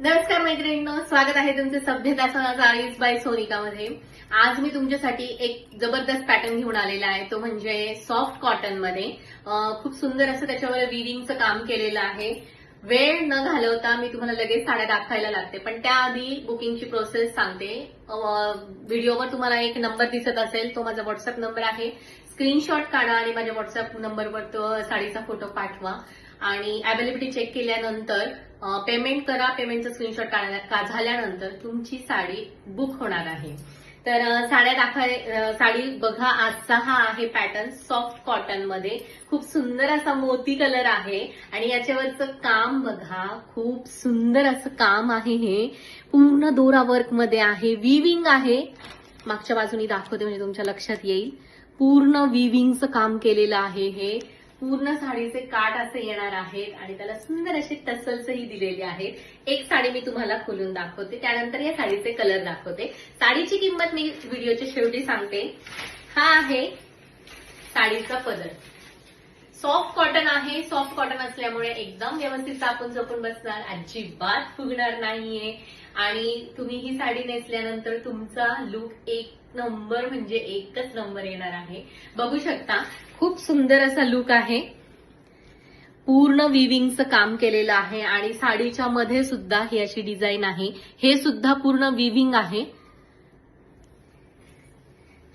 नमस्कार मैत्रिणींनो स्वागत आहे तुमचे सभ्यता चाळीस बाय सोनिकामध्ये. आज मी तुमच्यासाठी एक जबरदस्त पॅटर्न घेऊन आलेला आहे. तो म्हणजे सॉफ्ट कॉटनमध्ये. खूप सुंदर असं त्याच्यावर विविंगचं काम केलेलं आहे. वेळ न घालवता मी तुम्हाला लगेच साड्या दाखवायला लागते. पण त्याआधी बुकिंगची प्रोसेस सांगते. व्हिडिओवर तुम्हाला एक नंबर दिसत असेल तो माझा व्हॉट्सअप नंबर आहे. स्क्रीनशॉट काढा आणि माझ्या व्हॉट्सअप नंबरवर तो साडीचा फोटो पाठवा. आणि अवेलेबिलिटी चेक केल्यानंतर पेमेंट करा पेमेंटचा स्क्रीनशॉट का झाल्यानंतर तुमची साडी बुक होणार आहे. तर साड्या दाखवाय साडी बघा आजचा हा आहे पॅटर्न सॉफ्ट कॉटनमध्ये. खूप सुंदर असा मोती कलर आहे. आणि याच्यावरचं काम बघा खूप सुंदर असं काम आहे हे. पूर्ण दोरा वर्कमध्ये आहे. विविंग आहे. मागच्या बाजूनी दाखवते म्हणजे तुमच्या लक्षात येईल. पूर्ण विविंगचं काम केलेलं आहे हे. पूर्ण साडीचे काठ असे येणार आहेत आणि त्याला सुंदर असे टसल्सही दिलेले आहेत. एक साडी मी तुम्हाला खोलून दाखवते. त्यानंतर या साडीचे कलर दाखवते. साडीची किंमत मी व्हिडिओच्या शेवटी सांगते. हा आहे साडीचा पदर. सॉफ्ट कॉटन आहे. सॉफ्ट कॉटन असल्यामुळे एकदम व्यवस्थित चापून जपून बसणार. अजिबात फुगणार नाहीये. आणि तुम्ही ही साडी नेसल्यानंतर तुमचा लुक एक नंबर म्हणजे एकच नंबर येणार आहे. बघू शकता खूप सुंदर असा लुक आहे. पूर्ण विविंगचं काम केलेलं आहे आणि साडीच्या मध्ये सुद्धा ही अशी डिझाईन आहे. हे सुद्धा पूर्ण विविंग आहे.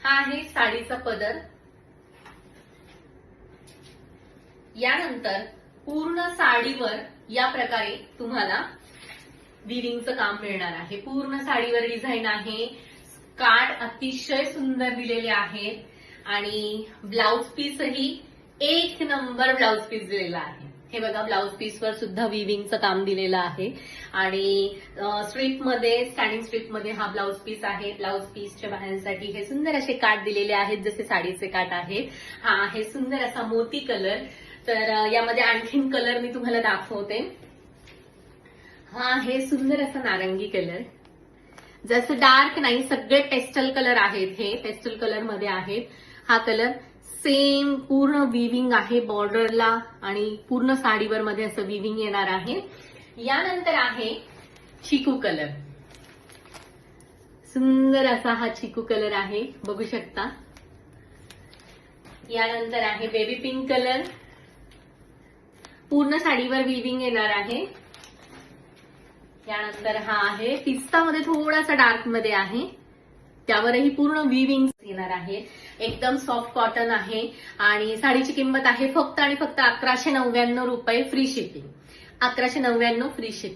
हा आहे साडीचा पदर. यानंतर पूर्ण साडीवर या प्रकारे तुम्हाला विविंगचं काम मिळणार आहे. पूर्ण साडीवर डिझाईन आहे. कार्ड अतिशय सुंदर दिलेले आहेत. आणि ब्लाउज पीसही एक नंबर ब्लाउज पीस दिलेला आहे. हे बघा ब्लाउज पीसवर सुद्धा विविंगचं काम दिलेलं आहे. आणि स्ट्रीपमध्ये स्टँडिंग स्ट्रीपमध्ये हा ब्लाउज पीस आहे. ब्लाउज पीसच्या बाहेरसाठी हे सुंदर असे काठ दिलेले आहेत जसे साडीचे काठ आहेत. हा आहे सुंदर असा मोती कलर तर यामध्ये आणखीन कलर मी तुम्हाला दाखवते. हा आहे सुंदर असा नारंगी कलर जसं डार्क नाही सगळे पेस्टल कलर आहेत हे पेस्टल कलरमध्ये आहेत. हा कलर सेम पूर्ण विविंग आहे बॉर्डरला आणि पूर्ण साडीवर मध्ये असं विविंग येणार आहे. यानंतर आहे चिकू कलर. सुंदर असा हा चिकू कलर आहे बघू शकता. यानंतर आहे बेबी पिंक कलर. पूर्ण साडीवर विविंग येणार आहे. यानंतर हा आहे पिस्तामध्ये थोडासा डार्कमध्ये आहे. त्यावरही पूर्ण विविंग येणार आहे. एकदम सॉफ्ट कॉटन आहे आणि साडीची किंमत आहे फक्त आणि फक्त अकराशे नव्याण्णव रुपये फ्री शिपिंग अकराशे नव्याण्णव फ्री शिपिंग